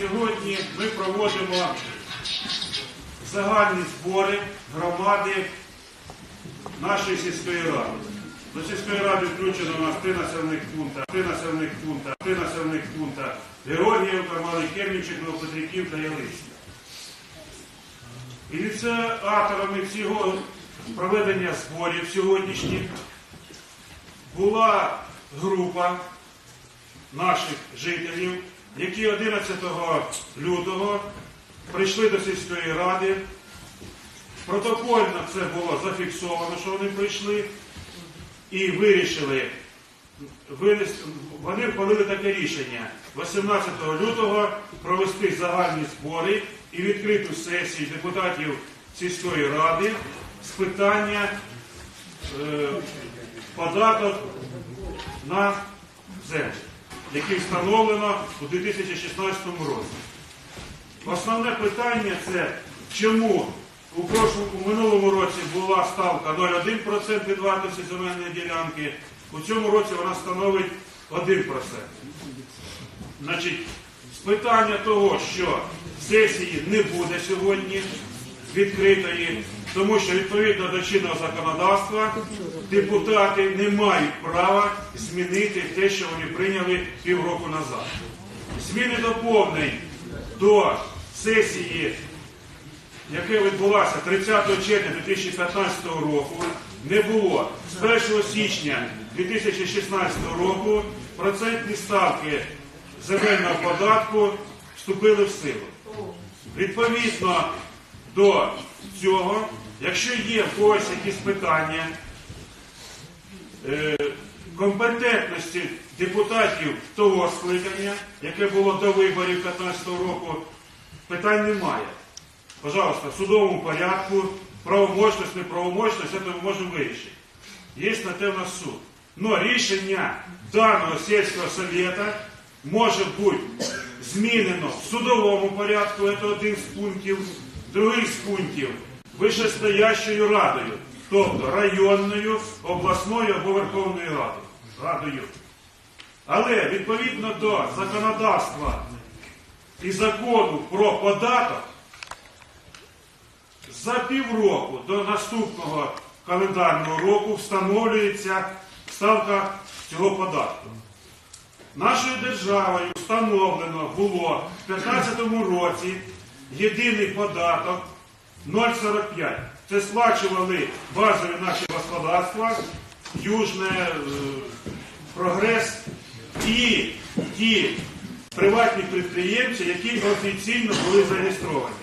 Сьогодні ми проводимо загальні збори громади нашої сільської ради. До сільської ради включено у нас три населених пункта, три населених пункта, три населених пункта Георгіївка, Малий Кермічик, Новопетриків та Ялицька. Ініціаторами цього проведення зборів сьогоднішніх. Була група наших жителів, які 11 лютого прийшли до сільської ради. Протокольно це було зафіксовано, що вони прийшли, і вирішили, вони впалили таке рішення. 18 лютого провести загальні збори і відкриту сесію депутатів сільської ради з питання е, податок на землю, який встановлено у 2016 році. Основне питання це чому у, прошлому, у минулому році була ставка 0,1% від вартості земельної ділянки, у цьому році вона становить 1%. Значить, з питання того, що сесії не буде сьогодні відкритої, тому що відповідно до чинного законодавства депутати не мають права змінити те, що вони прийняли півроку назад. Зміни доповнень до сесії, яка відбулася 30 червня 2015 року, не було. З 1 січня 2016 року процентні ставки земельного податку вступили в силу. Відповідно до цього, якщо є в когось якісь питання, е, компетентності депутатів того скликання, яке було до виборів 2015 року, питань немає. Пожалуйста, в судовому порядку, правомочність, неправомочність, це ми можемо вирішити. Є на те в нас суд. Но рішення даного сільського совета може бути змінено в судовому порядку, це один з пунктів, другий з пунктів вищестоящою радою, тобто районною, обласною або Верховною Радою. радою. Але відповідно до законодавства і закону про податок, за півроку до наступного календарного року встановлюється ставка цього податку. Нашою державою встановлено було в 2015 році єдиний податок 0,45. Це сплачували базові наші господарства, Южне, е, Прогрес і ті приватні підприємці, які офіційно були зареєстровані.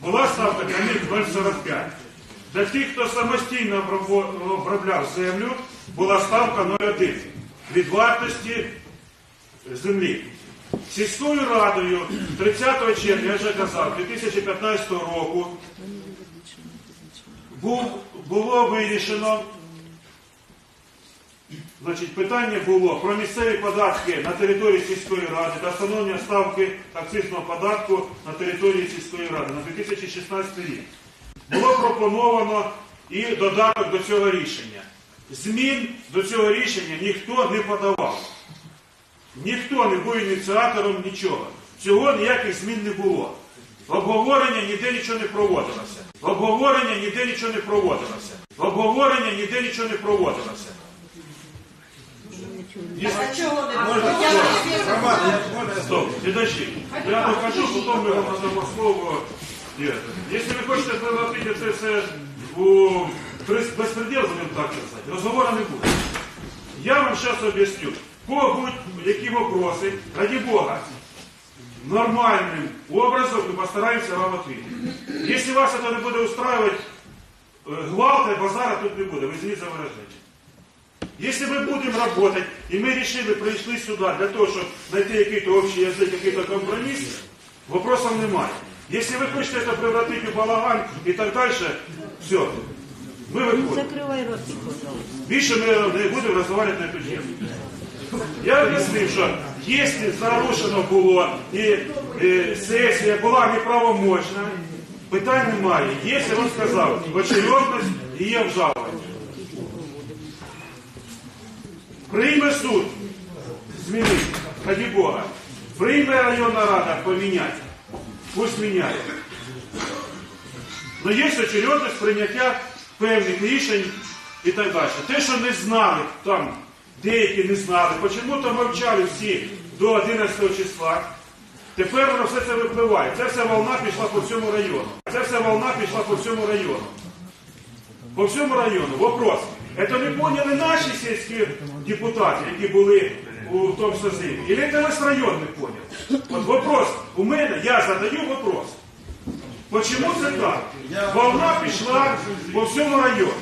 Була ставка для них 0,45. Для тих, хто самостійно обробляв землю, була ставка 0,1 від вартості землі. Сільською радою 30 червня, я вже казав, 2015 року було вирішено, значить, питання було про місцеві податки на території сільської ради та встановлення ставки акцизного податку на території сільської ради на 2016 рік. Було пропоновано і додаток до цього рішення. Змін до цього рішення ніхто не подавав. Ніхто не був ініціатором нічого. Цього ніяких змін не було. Обговорення ніде нічого не проводилося. Обговорення ніде нічого не проводилося. Обговорення ніде нічого не проводилося. А чого не Можна? Стоп, підожди. Я докажу, потім ми вам надамо слово. Якщо ви хочете превратити це все у безпреділ, будемо так казати, розговору не буде. Я вам зараз об'ясню. Кого будуть які вопроси, ради Бога, нормальним образом ми постараємося вам відповідати. Якщо вас це не буде устраивать, э, гвалта, базара тут не буде, ви извините за выражение. Если мы будем работать, и мы решили, пришли сюда для того, чтобы найти какой-то общий язык, какой-то компромисс, вопросов немає. Если вы хотите это превратить в балаган и так дальше, все, мы выходим. Закривай рот, пожалуйста. Більше ми не будемо розмовляти на цю тему. Я об'яснив, що якщо нарушено було і е, сесія була неправомочна, питань немає. Якщо він сказав, очередність і є обжалування. Прийме суд, змінить, ході Бога. Прийме районна рада поміняти, пусть міняє. Але є очередність прийняття певних рішень і так далі. Те, що не знали там деякі не знали, почему-то мовчали всі до 11 числа. Тепер воно все це випливає. Ця вся волна пішла по всьому району. Ця вся волна пішла по всьому району. По всьому району. Вопрос. Это не поняли наші сільські депутати, які були у тому созиві? Или это весь район не понял? От вопрос. У мене, я задаю вопрос. Почему це так? Волна пішла по всьому району.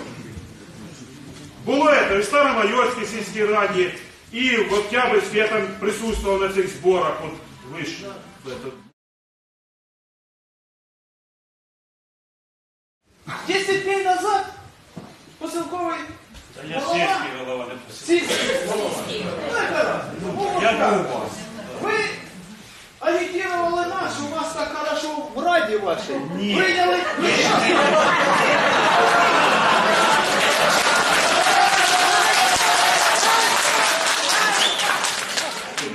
Було це в Старомайорській сільській раді, і в Октябрьській, я там присутствував на цих зборах, от ви ж, это, 10 дней назад поселковий я голова, сільський голова не сільський. Голова, Я був вас. ви агітували нас, у вас так хорошо в раді вашій. Ні. Прийняли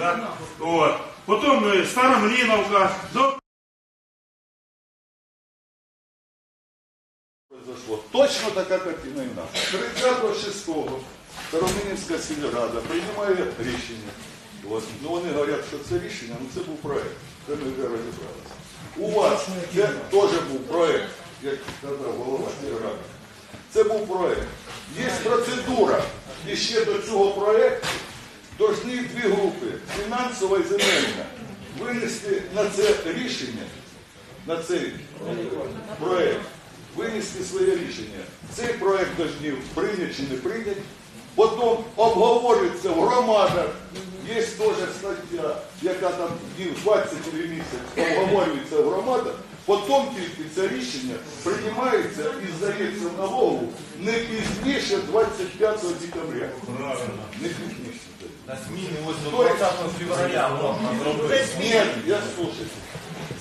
Да? От. Потім е, Стара Мліновка. Ну, произошло. Точно така картина і нас. 30.06 Староминівська сільрада приймає рішення. От. Ну, вони говорять, що це рішення, ну це був проект. Це ми вже. У вас це теж був проект, як сказав голова сільради. Це був проект. Є процедура. І ще до цього повинні дві групи фінансова і земельна винести на це рішення, на цей проект, винести своє рішення. Цей проект повинні прийняти чи не прийняти. Потім обговорюється в громадах. Є теж стаття, яка там днів 20 місяць обговорюється в громадах. Потім тільки це рішення приймається і здається в налогу не пізніше 25 декабря. Не пізніше. На зміни ось до 20 февраля можна зробити. Ні, я слушаю.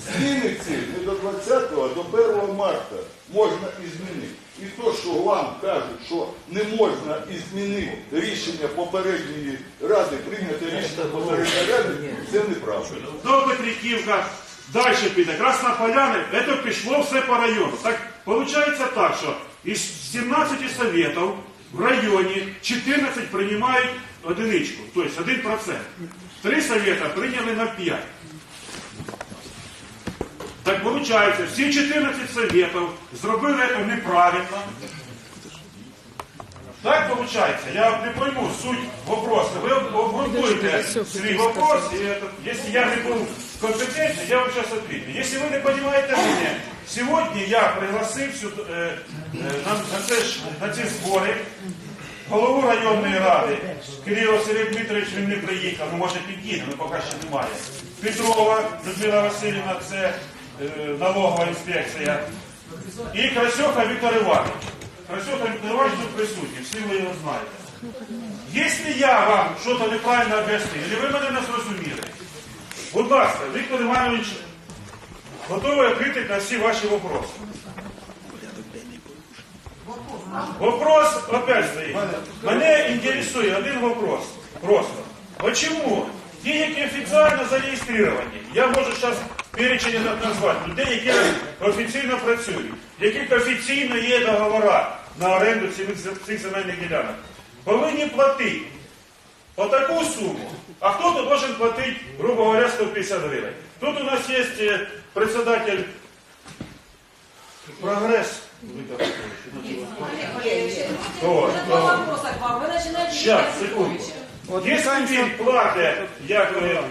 Зміни ці не до 20-го, а до 1 марта можна і змінити. І то, що вам кажуть, що не можна і змінити рішення попередньої ради, прийняти рішення попередньої ради, це неправда. Довготріківка, далі піде. Красна Поляна, це пішло все по району. Так виходить так, що із 17 советів в районі 14 приймають одиничку, тобто 1%. Три совета прийняли на 5. Так виходить, всі 14 советів зробили це неправильно. Так виходить. Я не пойму суть вопроса. Ви обґрунтуєте свій вопрос, и это, если я не был компетентный, я вам сейчас отвечу. Если вы не понимаете меня, сегодня я пригласив сюди, е, е, на, на, це ж- на ці збори голову районної ради. Кирило Сергій Дмитрович він не приїхав, ну може під'їде, але поки ще немає. Петрова Людмила Васильівна, це е, налогова інспекція. І Красьоха Віктор Іванович. Красьоха Віктор Іванович тут присутній, всі ви його знаєте. Якщо я вам щось неправильно об'яснив, і ви мене не зрозуміли, будь ласка, Віктор Іванович готовий відповідати на всі ваші вопроси. Вопрос опять стоит. Мене інтересує один вопрос. Просто. Почему ті, які офіційно зареєстровані, я можу зараз перечень назвати, людей, які офіційно працюють, яких офіційно є договори на оренду цих, земельних ділянок, повинні платити отаку суму. А хто-то должен платити, грубо говоря, 150 гривень. Тут у нас є е, председатель прогресс. Читать секунду. Якщо він платить як е,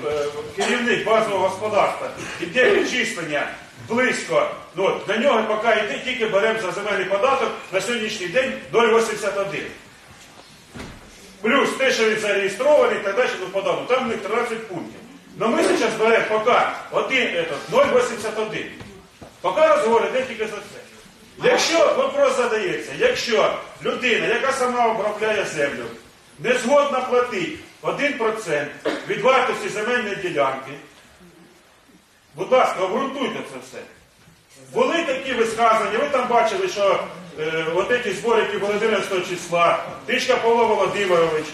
керівник базового господарства, іде відчислення близько, ну, до нього поки йде, тільки беремо за земельний податок на сьогоднішній день 0,81. Плюс те, що він зареєстрований і так далі, ну, податок, там в них 13 пунктів. Но ми зараз беремо поки 0,81. Поки розговор йде тільки за це. Якщо вопрос задається, якщо людина, яка сама обробляє землю, не згодна платити 1% від вартості земельної ділянки, будь ласка, обґрунтуйте це все. Були такі висказання, ви там бачили, що е, от ці збори, які були 11 числа, Тичка Павло Володимирович,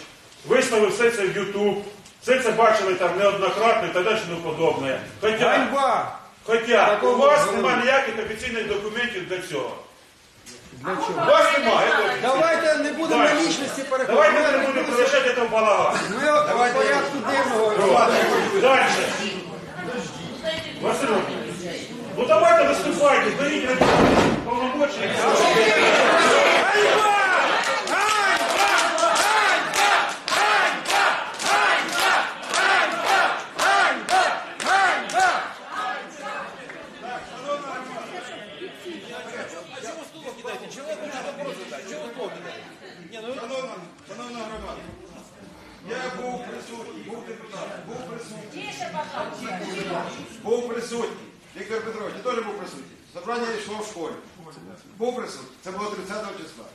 виставив все це в Ютуб, все це бачили там неоднократно і так далі подобне. Хоча! Хоча у вас не немає ніяких офіційних документів для цього. У вас немає. Давайте не будемо на лічності переходити. Давайте не будемо превращати це в балаган. Ми в порядку денного. Дальше. Василь ну давайте виступайте, беріть на Шановна, шановна громада, я був присутній, був депутат, був присутній. Був присутній. Віктор Петрович, я теж був присутній. Собрання йшло в школі. Був присутній. Це було 30 числа.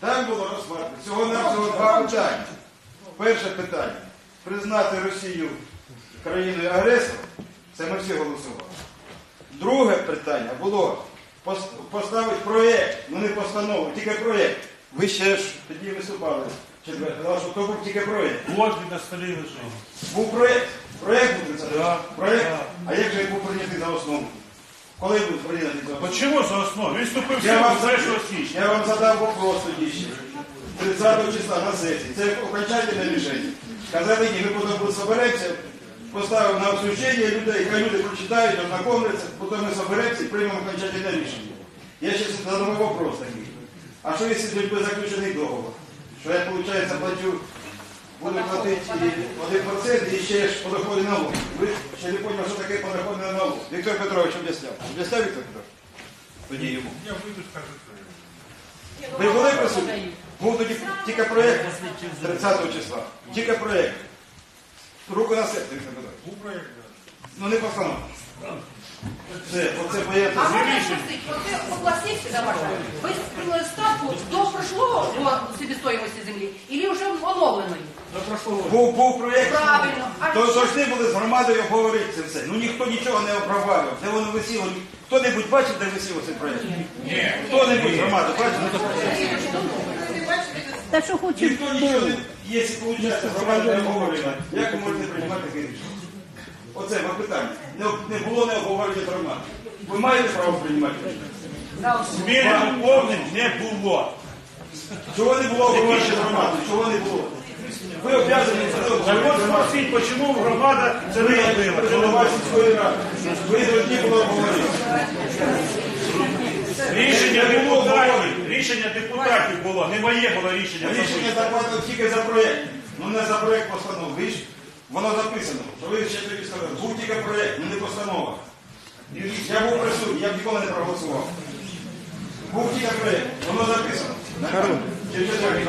Там було розглядано всього навсього два питання. Перше питання. Признати Росію країною агресором. Це ми всі голосували. Друге питання було поставити проєкт, ну не постанову, тільки проєкт. Ви ще ж тоді виступали. Що то був тільки проєкт. На столі лежить. Був проєкт. Проєкт був це. Да, Проєкт. А як же він був прийнятий за основу? Коли прийнятий за основу? Чому за основу? Він вступив в Я силу вам, з 1 січня. я вам задав вопрос тоді ще. 30 числа на сесії. Це окончательне рішення. Казали, ні, ми потім соберемося, поставимо на обсуждення людей, хай люди прочитають, ознакомляться, потім ми соберемося і приймемо окончательне рішення. Я ще задав вопрос такий. А що якщо буде заключений договор? Що я, виходить, платю, буду платити один процент і ще ж подоходи налог. Ви ще не поняли, що таке подоходи на налог. Віктор Петрович об'ясняв. Об'ясняв Віктор Петрович? Тоді йому. Я вийду, скажу. Ви були присутні? Був тоді тільки проєкт 30 числа. Тільки проєкт. Руку на серце, Віктор Петрович. Був проєкт, Ну не постанова. Все, оце бояться. А можна спросить, вот вы согласитесь, да, ваша? Вы приняли ставку до прошлого по себестоимости земли или уже оновленої? Був, був проєкт. Правильно. А То завжди були з громадою говорити це все. Ну ніхто нічого не опровадив. Де воно висіло? Хто-небудь бачив, де висіло цей проєкт? Ні. Хто-небудь з громади бачив? Та що хоче Ніхто нічого не... Якщо виходить, громада не обговорена, як ви можете приймати таке рішення? Оце ви питання. Не, не було не обговорення громади. Ви маєте право приймати рішення? Змін доповнень не було. Чого не було обговорення громади? Чого не було? Ви обов'язані це Так спросіть, чому громада це не робила? Голова сільської ради. Ви повинні було обговорити. Рішення депутатів, рішення депутатів було, не моє було рішення. Рішення заплатили тільки за проєкт. Ну не за проєкт постанови. Воно записано. Що ви ще тоді сказали, був тільки проєкт, ну не постанова. Я був присутній, я б ніколи не проголосував. Був тільки проєкт, воно записано.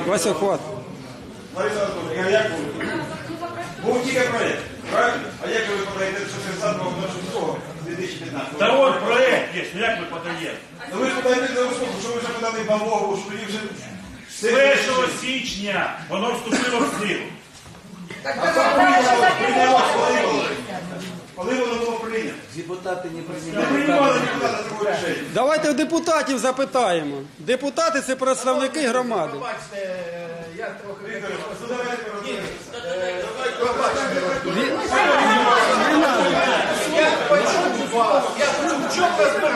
Вася, хват. Лариса Анатолійовна, як був? Був тільки проєкт, правильно? А як ви подаєте 60-го 2015 Та от проєкт є, ну як ви подаєте? Ну ви ж подаєте за услугу, що ви вже подали бамбову, що тоді вже... З 1 січня воно вступило в силу. Коли воно було прийнято? Депутати не Не приймали депутати такого рішення. Давайте у депутатів запитаємо. Депутати це представники громади. Бачите, я трохи давайте. Я почув вас, я почув, в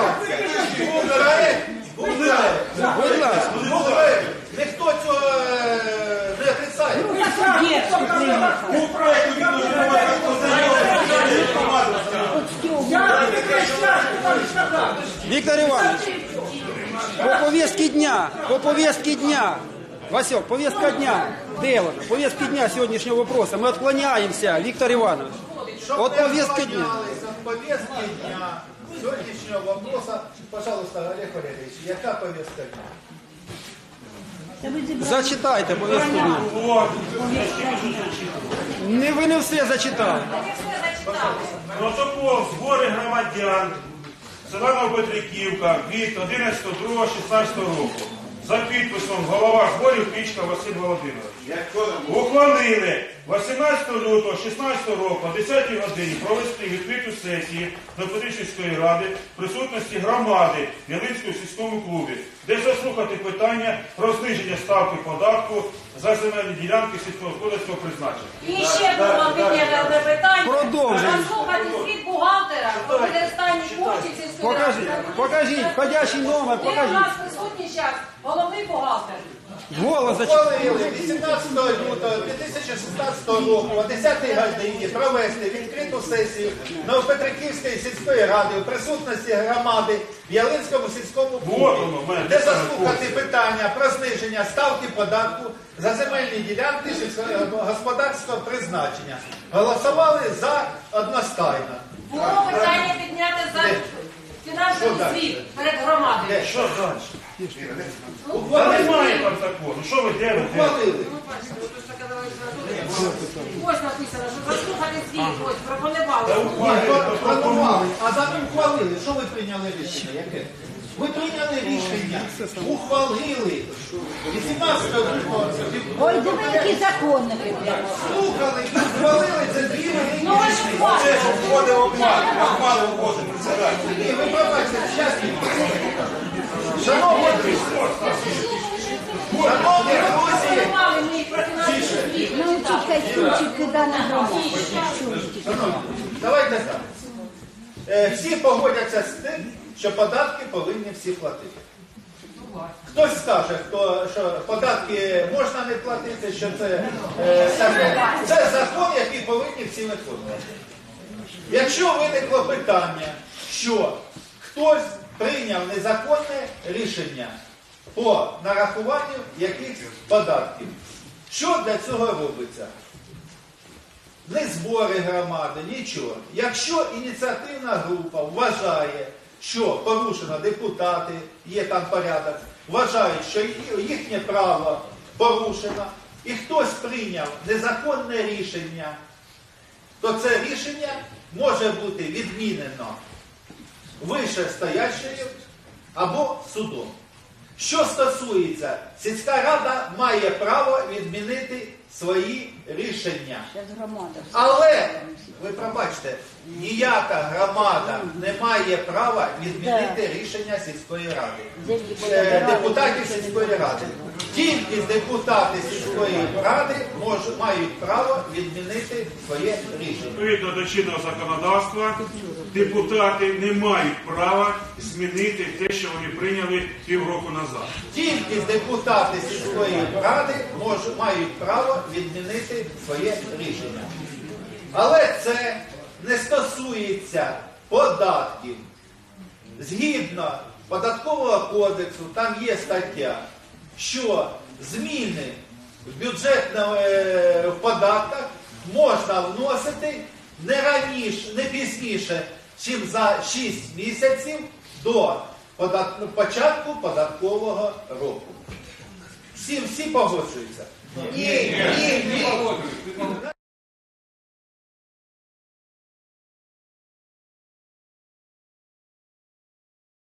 Віктор Іванович, по повестке дня, по повестке дня. Васек, повестка дня. Де вона? Повестка дня сьогоднішнього вопроса. Ми відклоняємося, Віктор Іванович. От повестка дня. повестки дня сьогоднішнього вопроса, пожалуйста, Олег Валерійович, яка повестка дня? Зачитайте повестку дня. От, Не, ви не все зачитали. протокол збори громадян села Новопетриківка від 11.02.16 року. За підписом голова зборів Пічка Василь Володимирович. Ухвалили 18 лютого 16 року о 10 годині провести відкриту сесію Новопетричівської ради в присутності громади в Ялинському сільському клубі, де заслухати питання про зниження ставки податку за земельні ділянки сільськогосподарського призначення. І ще було підняте питання. Продовжуємо. Заслухати звіт бухгалтера про використання коштів сільської Покажіть, ради. покажіть, входящий номер, Де у нас присутній зараз головний бухгалтер. Голос. Ухвалили 18 лютого 2016 року о 10-й годині провести відкриту сесію Новопетриківської сільської ради у присутності громади в Ялинському сільському клубі, де заслухати питання про зниження ставки податку за земельні ділянки сільськогосподарського призначення. Голосували за одностайно. Було питання підняти за фінансовий звіт перед громадою. Що далі? Та Ухвалили. немає там закону. Що ви делаєте? Ухвалили. Ось написано, що заслухати звіт, ось пропонували. Ні, ухвалюйте, планували, а зараз ухвалили. Що ви прийняли рішення? Яке? Ви прийняли рішення, ухвалили. 18 лютого Ой, диви, які законники. слухали і ухвалили це дві Ну ви ж Це ж входить обман, обман вводить председатель. Ні, ви пробачте, щас. Шановні друзі, давайте так. Е, Всі погодяться з тим, що податки повинні всі платити. Хтось скаже, хто, що податки можна не платити, що це, е, це закон, який повинні всі виконувати. Якщо виникло питання, що хтось прийняв незаконне рішення по нарахуванню якихось податків, що для цього робиться? Не збори громади, нічого. Якщо ініціативна група вважає, що порушено депутати, є там порядок, вважають, що їхнє право порушено, і хтось прийняв незаконне рішення, то це рішення може бути відмінено вищестоящою або судом. Що стосується, сільська рада має право відмінити свої рішення. Але, ви пробачте, ніяка громада не має права відмінити рішення сільської ради. Е. Депутатів сільської ради. Тільки депутати сільської ради мають право відмінити своє рішення. Відповідно до чинного законодавства, депутати не мають права змінити те, що вони прийняли півроку назад. Тільки депутати сільської ради можуть, мають право відмінити своє рішення. Але це не стосується податків. Згідно податкового кодексу, там є стаття, що зміни в бюджетному е, в податках можна вносити не раніше, не пізніше, чим за 6 місяців до подат- початку податкового року. Всі, всі погоджуються? Ні, ні, ні.